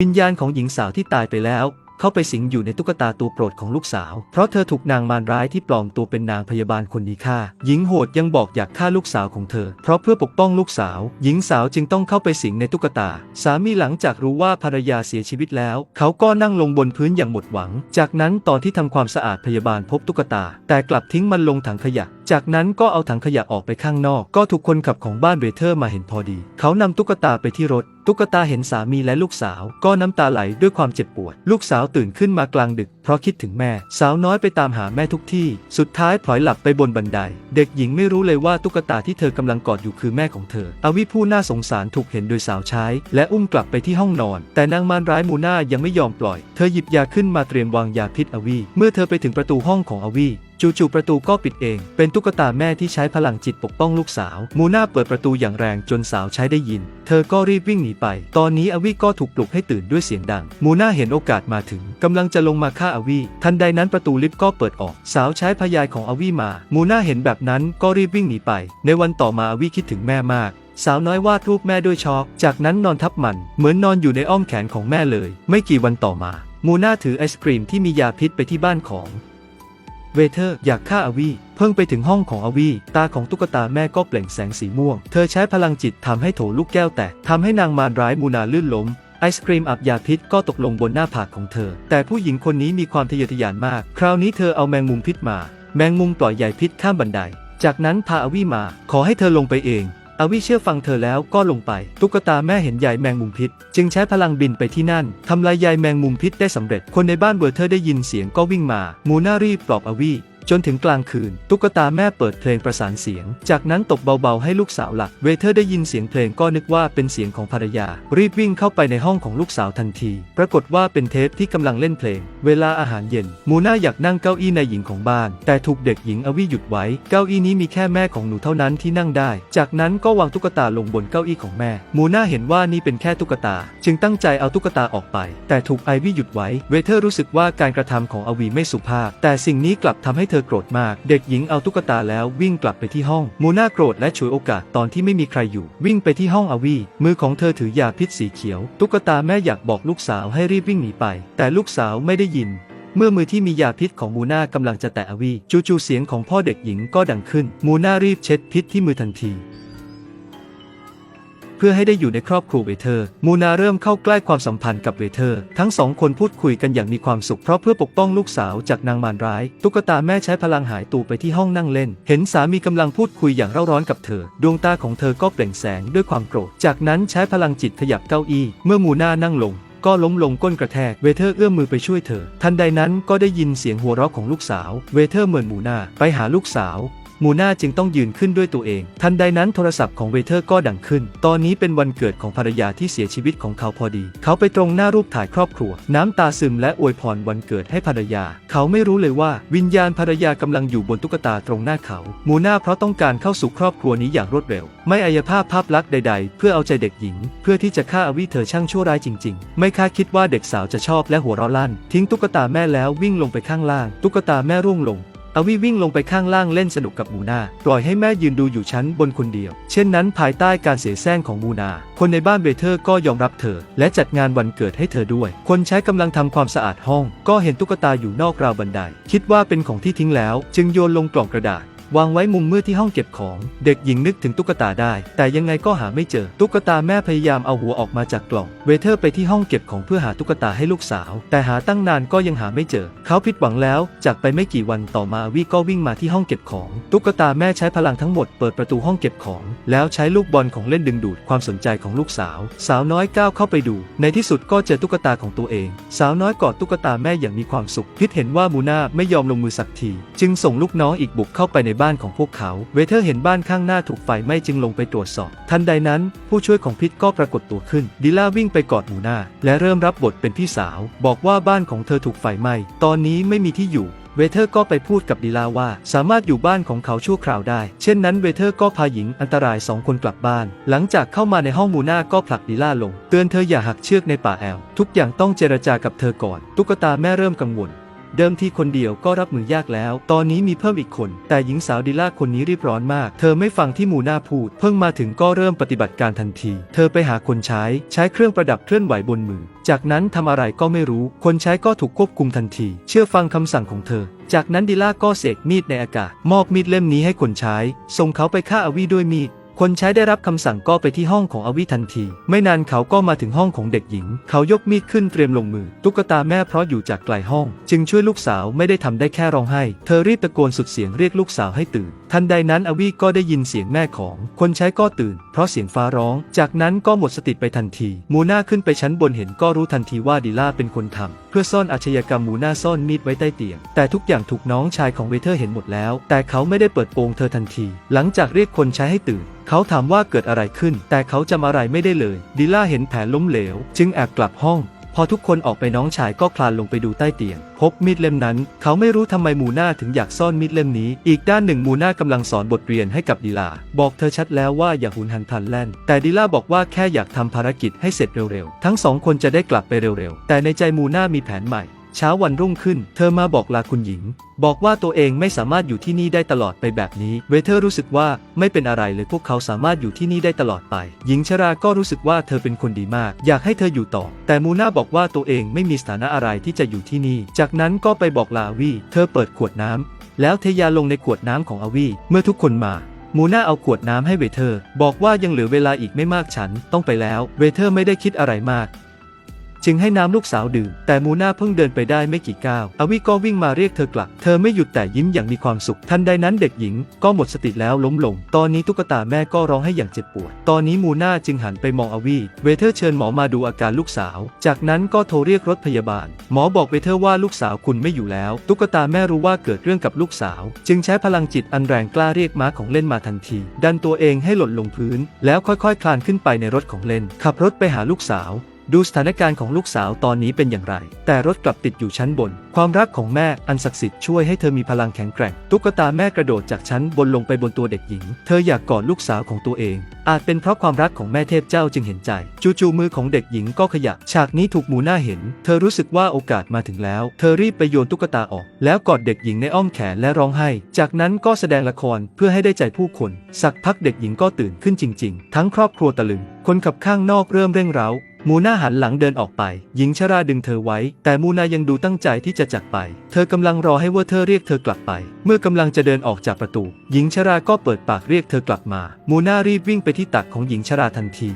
วิญญาณของหญิงสาวที่ตายไปแล้ว เข้าไปสิงอยู่ในตุ๊กตาตัวโปรดของลูกสาว เพราะเธอถูกนางมารร้ายที่ปลอมตัวเป็นนางพยาบาลคนนี้ฆ่า หญิงโหดยังบอกอยากฆ่าลูกสาวของเธอ เพราะเพื่อปกป้องลูกสาว หญิงสาวจึงต้องเข้าไปสิงในตุ๊กตา สามีหลังจากรู้ว่าภรรยาเสียชีวิตแล้ว เขาก็นั่งลงบนพื้นอย่างหมดหวัง จากนั้นตอนที่ทำความสะอาดพยาบาลพบตุ๊กตา แต่กลับทิ้งมันลงถังขยะ จากนั้นก็เอาถังขยะออกไปข้างนอก ก็ถูกคนขับของบ้านเวเทอร์มาเห็นพอดี เขานำตุ๊กตาไปที่รถ ตุ๊กตาเห็นสามีและลูกสาว ก็น้ำตาไหลด้วยความเจ็บปวด ลูกสาวตื่นขึ้นมากลางดึก เพราะคิดถึงแม่ สาวน้อยไปตามหาแม่ทุกที่ สุดท้ายพลอยหลับไปบนบันได เด็กหญิงไม่รู้เลยว่าตุ๊กตาที่เธอกำลังกอดอยู่คือแม่ของเธอ อวิผู้น่าสงสารถูกเห็นโดยสาวใช้ และอุ้มกลับไปที่ห้องนอน แต่นางมารร้ายมูน่ายังไม่ยอมปล่อย เธอหยิบยาขึ้นมาเตรียมวางยาพิษอวี เมื่อเธอไปถึงประตูห้องของอวี จู่ๆประตูก็ปิดเอง เป็นตุ๊กตาแม่ที่ใช้พลังจิตปกป้องลูกสาว มูน่าเปิดประตูอย่างแรงจนสาวใช้ได้ยิน เธอก็รีบวิ่งหนีไป ตอนนี้อวีก็ถูกปลุกให้ตื่นด้วยเสียงดัง มูน่าเห็นโอกาสมาถึงกำลังจะลงมาฆ่าอวีทันใดนั้นประตูลิฟต์ก็เปิดออก สาวใช้พยายของอวีมา มูน่าเห็นแบบนั้นก็รีบวิ่งหนีไป ในวันต่อมาอวีคิดถึงแม่มากสาวน้อยวาดรูปแม่ด้วยช็อก จากนั้นนอนทับมัน เหมือนนอนอยู่ในอ้อมแขนของแม่เลย ไม่กี่วันต่อมา มูน่าถือไอศกรีมที่มียาพิษไปที่บ้านของ เวเธอร์อยากฆ่าอวี เพิ่งไปถึงห้องของอวี ตาของตุ๊กตาแม่ก็เปล่งแสงสีม่วง เธอใช้พลังจิตทำให้โถลูกแก้วแตกทำให้นางมารร้ายมูนาลื่นล้มไอศครีมอับยาพิษก็ตกลงบนหน้าผากของเธอ แต่ผู้หญิงคนนี้มีความทะเยอทะยานมาก คราวนี้เธอเอาแมงมุมพิษมา แมงมุมปล่อยใหญ่พิษข้ามบันได จากนั้นพาอวีมา ขอให้เธอลงไปเอง อวิเชื่อฟังเธอแล้วก็ลงไป ตุ๊กตาแม่เห็นใยแมงมุมพิษ จึงใช้พลังบินไปที่นั่นทำลายใยแมงมุมพิษได้สำเร็จ คนในบ้านเบอร์เธอได้ยินเสียงก็วิ่งมา มูน่ารีบปลอบอวี จนถึงกลางคืน ตุ๊กตาแม่เปิดเพลงประสานเสียง จากนั้นตบเบาๆให้ลูกสาวหลับ เวเทอร์ได้ยินเสียงเพลงก็นึกว่าเป็นเสียงของภรรยา รีบวิ่งเข้าไปในห้องของลูกสาวทันที ปรากฏว่าเป็นเทปที่กำลังเล่นเพลง เวลาอาหารเย็น มูน่าอยากนั่งเก้าอี้ในหญิงของบ้าน แต่ถูกเด็กหญิงอวีหยุดไว้ เก้าอี้นี้มีแค่แม่ของหนูเท่านั้นที่นั่งได้ จากนั้นก็วางตุ๊กตาลงบนเก้าอี้ของแม่ มูน่าเห็นว่านี่เป็นแค่ตุ๊กตา จึงตั้งใจเอาตุ๊กตาออกไป แต่ถูกไอวี่หยุดไว้ เวเทอร์รู้สึกว่าการกระทำของอวีไม่สุภาพ แต่สิ่งนี้กลับทำให้เธอโกรธมาก เด็กหญิงเอาตุ๊กตาแล้ววิ่งกลับไปที่ห้อง มูน่าโกรธและฉวยโอกาสตอนที่ไม่มีใครอยู่ วิ่งไปที่ห้องอวีมือของเธอถือยาพิษสีเขียว ตุ๊กตาแม่อยากบอกลูกสาวให้รีบวิ่งหนีไป แต่ลูกสาวไม่ได้ยินเมื่อมือที่มียาพิษของมูน่ากำลังจะแตะอวี จู่ๆเสียงของพ่อเด็กหญิงก็ดังขึ้น มูน่ารีบเช็ดพิษที่มือทันที เพื่อให้ได้อยู่ในครอบครัวเวเทอร์ มูนาเริ่มเข้าใกล้ความสัมพันธ์กับเวเทอร์ ทั้งสองคนพูดคุยกันอย่างมีความสุขเพราะเพื่อปกป้องลูกสาวจากนางมารร้าย ตุ๊กตาแม่ใช้พลังหายตัวไปที่ห้องนั่งเล่น เห็นสามีกำลังพูดคุยอย่างเร่าร้อนกับเธอ ดวงตาของเธอก็เปล่งแสงด้วยความโกรธ จากนั้นใช้พลังจิตขยับเก้าอี้ เมื่อมูนานั่งลงก็ล้มลงก้นกระแทก เวเทอร์เอื้อมมือไปช่วยเธอ ทันใดนั้นก็ได้ยินเสียงหัวเราะของลูกสาว เวเทอร์เหมือนมูนาไปหาลูกสาว มูน่าจึงต้องยืนขึ้นด้วยตัวเอง ทันใดนั้นโทรศัพท์ของเวเทอร์ก็ดังขึ้น ตอนนี้เป็นวันเกิดของภรรยาที่เสียชีวิตของเขาพอดี เขาไปตรงหน้ารูปถ่ายครอบครัว น้ำตาซึมและอวยพรวันเกิดให้ภรรยา เขาไม่รู้เลยว่าวิญญาณภรรยากำลังอยู่บนตุ๊กตาตรงหน้าเขา มูน่าเพราะต้องการเข้าสู่ครอบครัวนี้อย่างรวดเร็ว ไม่อายภาพภาพลักษณ์ใด ๆ เพื่อเอาใจเด็กหญิง เพื่อที่จะฆ่าอวิเธอช่างชั่วร้ายจริง ๆ ไม่คาดคิดว่าเด็กสาวจะชอบและหัวเราะลั่น ทิ้งตุ๊กตาแม่แล้ววิ่งลงไปข้างล่าง ตุ๊กตาแม่ร่วงลง อวีวิ่งลงไปข้างล่างเล่นสนุกกับมูนา ปล่อยให้แม่ยืนดูอยู่ชั้นบนคนเดียว เช่นนั้นภายใต้การเสียแซงของมูนา คนในบ้านเบเธอร์ก็ยอมรับเธอ และจัดงานวันเกิดให้เธอด้วย คนใช้กำลังทำความสะอาดห้อง ก็เห็นตุ๊กตาอยู่นอกราวบันได คิดว่าเป็นของที่ทิ้งแล้ว จึงโยนลงกล่องกระดาษ วางไว้มุมมืดที่ห้องเก็บของ เด็กหญิงนึกถึงตุ๊กตาได้ แต่ยังไงก็หาไม่เจอ ตุ๊กตาแม่พยายามเอาหัวออกมาจากกล่อง เวเทอร์ไปที่ห้องเก็บของเพื่อหาตุ๊กตาให้ลูกสาว แต่หาตั้งนานก็ยังหาไม่เจอ เขาผิดหวังแล้ว จากไปไม่กี่วันต่อมาวีก็วิ่งมาที่ห้องเก็บของ ตุ๊กตาแม่ใช้พลังทั้งหมดเปิดประตูห้องเก็บของ แล้วใช้ลูกบอลของเล่นดึงดูดความสนใจของลูกสาว สาวน้อยก้าวเข้าไปดู ในที่สุดก็เจอตุ๊กตาของตัวเอง สาวน้อยกอดตุ๊กตาแม่อย่างมีความสุขพิดเห็นว่ามูนาไม่ยอมลงมือสักที จึงส่งลูกน้องอีกบุกเข้าไปในบ้านของพวกเขา เวเทอร์เห็นบ้านข้างหน้าถูกไฟไหม้จึงลงไปตรวจสอบ ทันใดนั้น ผู้ช่วยของพิษก็ปรากฏตัวขึ้น ดิล่าวิ่งไปกอดมูนาและเริ่มรับบทเป็นพี่สาว บอกว่าบ้านของเธอถูกไฟไหม้ ตอนนี้ไม่มีที่อยู่เวเทอร์ก็ไปพูดกับดิลาว่า สามารถอยู่บ้านของเขาชั่วคราวได้ เช่นนั้นเวเทอร์ก็พาหญิงอันตรายสองคนกลับบ้าน หลังจากเข้ามาในห้องมูนาก็ผลักดิลาลง เตือนเธออย่าหักเชือกในป่าแอล ทุกอย่างต้องเจรจากับเธอก่อน ตุ๊กตาแม่เริ่มกังวล เดิมทีคนเดียวก็รับมือยากแล้ว ตอนนี้มีเพิ่มอีกคน แต่หญิงสาวดิล่าคนนี้รีบร้อนมาก เธอไม่ฟังที่มูนาพูด เพิ่งมาถึงก็เริ่มปฏิบัติการทันที เธอไปหาคนใช้ ใช้เครื่องประดับเคลื่อนไหวบนมือ จากนั้นทำอะไรก็ไม่รู้ คนใช้ก็ถูกควบคุมทันที เชื่อฟังคำสั่งของเธอ จากนั้นดิล่าก็เสกมีดในอากาศ มอบมีดเล่มนี้ให้คนใช้ ส่งเขาไปฆ่าอวีด้วยมีด คนใช้ได้รับคำสั่งก็ไปที่ห้องของอวิทันที ไม่นานเขาก็มาถึงห้องของเด็กหญิง เขายกมีดขึ้นเตรียมลงมือ ตุ๊กตาแม่เพราะอยู่จากไกลห้อง จึงช่วยลูกสาวไม่ได้ทำได้แค่ร้องไห้ เธอรีบตะโกนสุดเสียงเรียกลูกสาวให้ตื่น ทันใดนั้นอวีก็ได้ยินเสียงแม่ของ คนใช้ก็ตื่น เพราะเสียงฟ้าร้อง จากนั้นก็หมดสติไปทันที มูน่าขึ้นไปชั้นบนเห็นก็รู้ทันทีว่าดิล่าเป็นคนทำเพื่อซ่อนอาชญากรรมหมูหน้าซ่อนมีดไว้ใต้เตียง แต่ทุกอย่างถูกน้องชายของเวเทอร์เห็นหมดแล้ว แต่เขาไม่ได้เปิดโปงเธอทันที หลังจากเรียกคนใช้ให้ตื่น เขาถามว่าเกิดอะไรขึ้น แต่เขาจำอะไรไม่ได้เลย ดิล่าเห็นแผลล้มเหลว จึงแอบกลับห้อง อทุกคนออกไปน้องชายก็คลานลงไปดูใต้เตียง พบมีดเล่มนั้น เขาไม่รู้ทำไมมูน่าถึงอยากซ่อนมีดเล่มนี้ อีกด้านหนึ่งมูน่ากำลังสอนบทเรียนให้กับดิลา บอกเธอชัดแล้วว่าอย่าหุนหันพลันแล่น แต่ดิลาบอกว่าแค่อยากทำภารกิจให้เสร็จเร็วๆ ทั้งสองคนจะได้กลับไปเร็วๆ แต่ในใจมูน่ามีแผนใหม่ เช้าวันรุ่งขึ้น เธอมาบอกลาคุณหญิง บอกว่าตัวเองไม่สามารถอยู่ที่นี่ได้ตลอดไปแบบนี้ เวเทอร์รู้สึกว่าไม่เป็นอะไรเลยพวกเขาสามารถอยู่ที่นี่ได้ตลอดไป หญิงชราก็รู้สึกว่าเธอเป็นคนดีมาก อยากให้เธออยู่ต่อ แต่มูน่าบอกว่าตัวเองไม่มีสถานะอะไรที่จะอยู่ที่นี่ จากนั้นก็ไปบอกลาวีเธอเปิดขวดน้ำแล้วเทยาลงในขวดน้ำของอวีเมื่อทุกคนมามูน่าเอาขวดน้ำให้เวเทอร์ บอกว่ายังเหลือเวลาอีกไม่มากฉันต้องไปแล้ว เวเทอร์ไม่ได้คิดอะไรมาก จึงให้น้ำลูกสาวดื่ม แต่มูนาเพิ่งเดินไปได้ไม่กี่ก้าว อวิก็วิ่งมาเรียกเธอกลับ เธอไม่หยุดแต่ยิ้มอย่างมีความสุข ทันใดนั้นเด็กหญิงก็หมดสติแล้วล้มลง ตอนนี้ตุ๊กตาแม่ก็ร้องให้อย่างเจ็บปวด ตอนนี้มูนาจึงหันไปมองอวีเวเทอร์เชิญหมอมาดูอาการลูกสาว จากนั้นก็โทรเรียกรถพยาบาล หมอบอกเวเทอร์ว่าลูกสาวคุณไม่อยู่แล้ว ตุ๊กตาแม่รู้ว่าเกิดเรื่องกับลูกสาว จึงใช้พลังจิตอันแรงกล้าเรียกม้าของเล่นมาทันที ดันตัวเองให้หล่นลงพื้น แล้วค่อยๆ คลานขึ้นไปในรถของเล่น ขับรถไปหาลูกสาว ดูสถานการณ์ของลูกสาวตอนนี้เป็นอย่างไร แต่รถกลับติดอยู่ชั้นบน ความรักของแม่อันศักดิ์สิทธิ์ช่วยให้เธอมีพลังแข็งแกร่ง ตุ๊กตาแม่กระโดดจากชั้นบนลงไปบนตัวเด็กหญิง เธออยากกอดลูกสาวของตัวเอง อาจเป็นเพราะความรักของแม่เทพเจ้าจึงเห็นใจ จู่ๆมือของเด็กหญิงก็ขยับ ฉากนี้ถูกหมูหน้าเห็น เธอรู้สึกว่าโอกาสมาถึงแล้ว เธอรีบไปโยนตุ๊กตาออก แล้วกอดเด็กหญิงในอ้อมแขนและร้องไห้ จากนั้นก็แสดงละครเพื่อให้ได้ใจผู้คน สักพักเด็กหญิงก็ตื่นขึ้นจริง ๆ ทั้งครอบครัวตะลึง คนขับข้างนอกเริ่มเร่งเร้า มูนาหันหลังเดินออกไป หญิงชราดึงเธอไว้ แต่มูนายังดูตั้งใจที่จะจากไป เธอกำลังรอให้ว่าเธอเรียกเธอกลับไป เมื่อกำลังจะเดินออกจากประตู หญิงชราก็เปิดปากเรียกเธอกลับมา มูนารีบวิ่งไปที่ตักของหญิงชราทันที